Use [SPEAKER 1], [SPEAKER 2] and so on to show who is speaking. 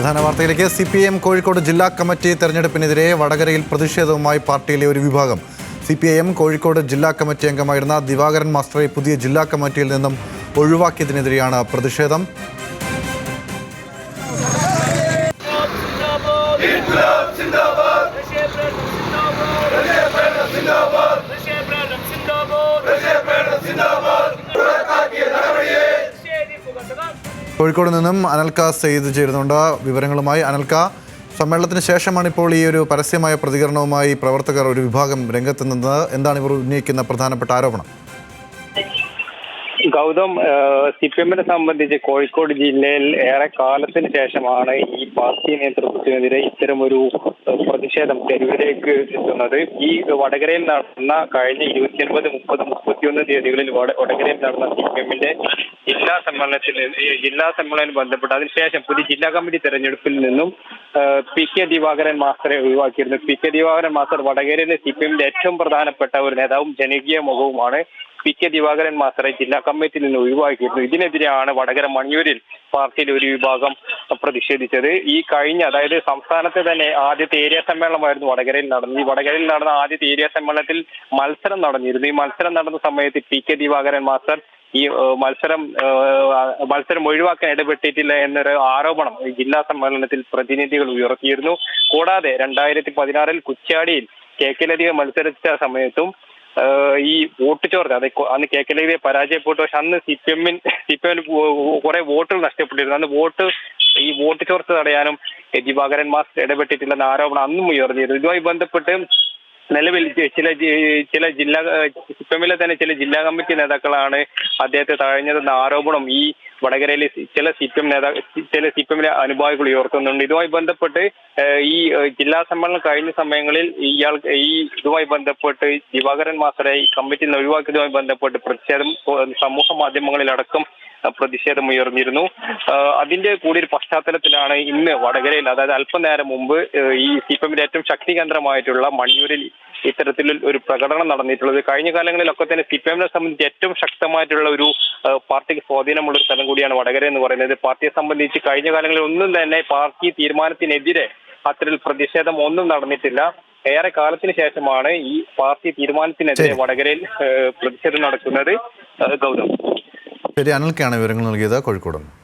[SPEAKER 1] പ്രധാന വാർത്തയിലേക്ക് C P M Kozhikode ജില്ലാ കമ്മിറ്റി തെരഞ്ഞെടുപ്പിനെതിരെ വടകരയിൽ പ്രതിഷേധവുമായി പാർട്ടിയിലെ ഒരു വിഭാഗം. C P I M Kozhikode ജില്ലാ കമ്മിറ്റി അംഗമായിരുന്ന ദിവാകരൻ മാസ്റ്ററെ പുതിയ ജില്ലാ കമ്മിറ്റിയിൽ നിന്നും ഒഴിവാക്കിയതിനെതിരെയാണ് പ്രതിഷേധം. കോഴിക്കോട് നിന്നും അനൽക്ക സെയ്ദ് ചേരുന്നുണ്ട്. വിവരങ്ങളുമായി അനൽക്ക. സമ്മേളനത്തിന് ശേഷമാണ് ഇപ്പോൾ ഈ ഒരു പരസ്യമായ പ്രതികരണവുമായി പ്രവർത്തകർ ഒരു വിഭാഗം രംഗത്ത് നിന്നത് എന്താണ് ഇവർ ഉന്നയിക്കുന്ന പ്രധാനപ്പെട്ട ആരോപണം?
[SPEAKER 2] ഗൗതം സി പി എമ്മിനെ സംബന്ധിച്ച് കോഴിക്കോട് ജില്ലയിൽ ഏറെ കാലത്തിന് ശേഷമാണ് ഈ പാർട്ടി നേതൃത്വത്തിനെതിരെ ഇത്തരമൊരു പ്രതിഷേധം തെരുവിലേക്ക് എത്തുന്നത്. ഈ വടകരയിൽ നടന്ന കഴിഞ്ഞ ഇരുപത്തിയൊൻപത് മുപ്പത് മുപ്പത്തിയൊന്ന് തീയതികളിൽ വട- വടകരയിൽ നടന്ന സി പി എമ്മിന്റെ ജില്ലാ സമ്മേളനത്തിൽ ജില്ലാ സമ്മേളനം ബന്ധപ്പെട്ട് അതിനുശേഷം പുതിയ ജില്ലാ കമ്മിറ്റി തെരഞ്ഞെടുപ്പിൽ നിന്നും പി കെ ദിവാകരൻ മാസ്റ്ററെ ഒഴിവാക്കിയിരുന്നു. പി കെ ദിവാകരൻ മാസ്റ്റർ വടകരയിലെ സി പി എമ്മിന്റെ ഏറ്റവും പ്രധാനപ്പെട്ട ഒരു നേതാവും ജനകീയ മുഖവുമാണ് പി കെ ദിവാകരൻ മാസ്റ്ററെ ജില്ലാ കമ്മിറ്റിയിൽ നിന്ന് ഒഴിവാക്കിയിരുന്നു. ഇതിനെതിരെയാണ് വടകര മണിയൂരിൽ പാർട്ടിയിലെ ഒരു വിഭാഗം പ്രതിഷേധിച്ചത്. ഈ കഴിഞ്ഞ അതായത് സംസ്ഥാനത്തെ തന്നെ ആദ്യത്തെ ഏരിയ സമ്മേളനമായിരുന്നു വടകരയിൽ നടന്നത്. ഈ വടകരയിൽ നടന്ന ആദ്യത്തെ ഏരിയ സമ്മേളനത്തിൽ മത്സരം നടന്നിരുന്നു. ഈ മത്സരം നടന്ന സമയത്ത് പി കെ ദിവാകരൻ മാസ്റ്റർ ഈ മത്സരം മത്സരം ഒഴിവാക്കാൻ ഇടപെട്ടിട്ടില്ല എന്നൊരു ആരോപണം ജില്ലാ സമ്മേളനത്തിൽ പ്രതിനിധികൾ ഉയർത്തിയിരുന്നു. കൂടാതെ രണ്ടായിരത്തി പതിനാറിൽ കുറ്റ്യാടിയിൽ കെ കെ മത്സരിച്ച സമയത്തും ഈ വോട്ട് ചോർച്ച അതെ അന്ന് കെ പരാജയപ്പെട്ടു. പക്ഷെ അന്ന് സി പി എമ്മിൻ സി പി എമ്മിന് കുറെ വോട്ടുകൾ നഷ്ടപ്പെട്ടിരുന്നു. അന്ന് വോട്ട് ഈ വോട്ട് ചോർച്ച തടയാനും ദിവാകരൻ മാസ്റ്റർ ഇടപെട്ടിട്ടില്ലെന്ന ആരോപണം അന്നും ഉയർന്നിരുന്നു. ഇതുമായി ബന്ധപ്പെട്ട് നിലവിൽ ചില ചില ജില്ലാ സി തന്നെ ചില ജില്ലാ കമ്മിറ്റി നേതാക്കളാണ് അദ്ദേഹത്തെ തഴഞ്ഞതെന്ന ആരോപണം ഈ വടകരയിലെ ചില സി പി എം നേതാ ചില സി പി എമ്മിലെ അനുഭാവികൾ ഉയർത്തുന്നുണ്ട്. ഇതുമായി ബന്ധപ്പെട്ട് ഈ ജില്ലാ സമ്മേളനം കഴിഞ്ഞ സമയങ്ങളിൽ ഇയാൾ ഈ ഇതുമായി ബന്ധപ്പെട്ട് ദിവാകരൻ മാസ്റ്ററെ ഈ കമ്മിറ്റിയിൽ നിന്ന് ഒഴിവാക്കിയതുമായി ബന്ധപ്പെട്ട് പ്രതിഷേധം സമൂഹ മാധ്യമങ്ങളിലടക്കം പ്രതിഷേധം ഉയർന്നിരുന്നു. അതിന്റെ കൂടി ഒരു പശ്ചാത്തലത്തിലാണ് ഇന്ന് വടകരയിൽ അതായത് അല്പനേരം മുമ്പ് ഈ സി പി എമ്മിന്റെ ഏറ്റവും ശക്തി കേന്ദ്രമായിട്ടുള്ള മണിയൂരിൽ ഇത്തരത്തിൽ ഒരു പ്രകടനം നടന്നിട്ടുള്ളത്. കഴിഞ്ഞ കാലങ്ങളിലൊക്കെ തന്നെ സി പി എമ്മിനെ സംബന്ധിച്ച് ഏറ്റവും ശക്തമായിട്ടുള്ള ഒരു പാർട്ടിക്ക് സ്വാധീനമുള്ള ഒരു സ്ഥലം കൂടിയാണ് വടകര എന്ന് പറയുന്നത്. പാർട്ടിയെ സംബന്ധിച്ച് കഴിഞ്ഞ കാലങ്ങളിൽ ഒന്നും തന്നെ പാർട്ടി തീരുമാനത്തിനെതിരെ അത്തരത്തിൽ പ്രതിഷേധം ഒന്നും നടന്നിട്ടില്ല. ഏറെ കാലത്തിന് ശേഷമാണ് ഈ പാർട്ടി തീരുമാനത്തിനെതിരെ വടകരയിൽ പ്രതിഷേധം നടക്കുന്നത്. ഗൗതം.
[SPEAKER 1] ശരി അനിൽക്കാണ് വിവരങ്ങൾ നൽകിയത്. കോഴിക്കോട്.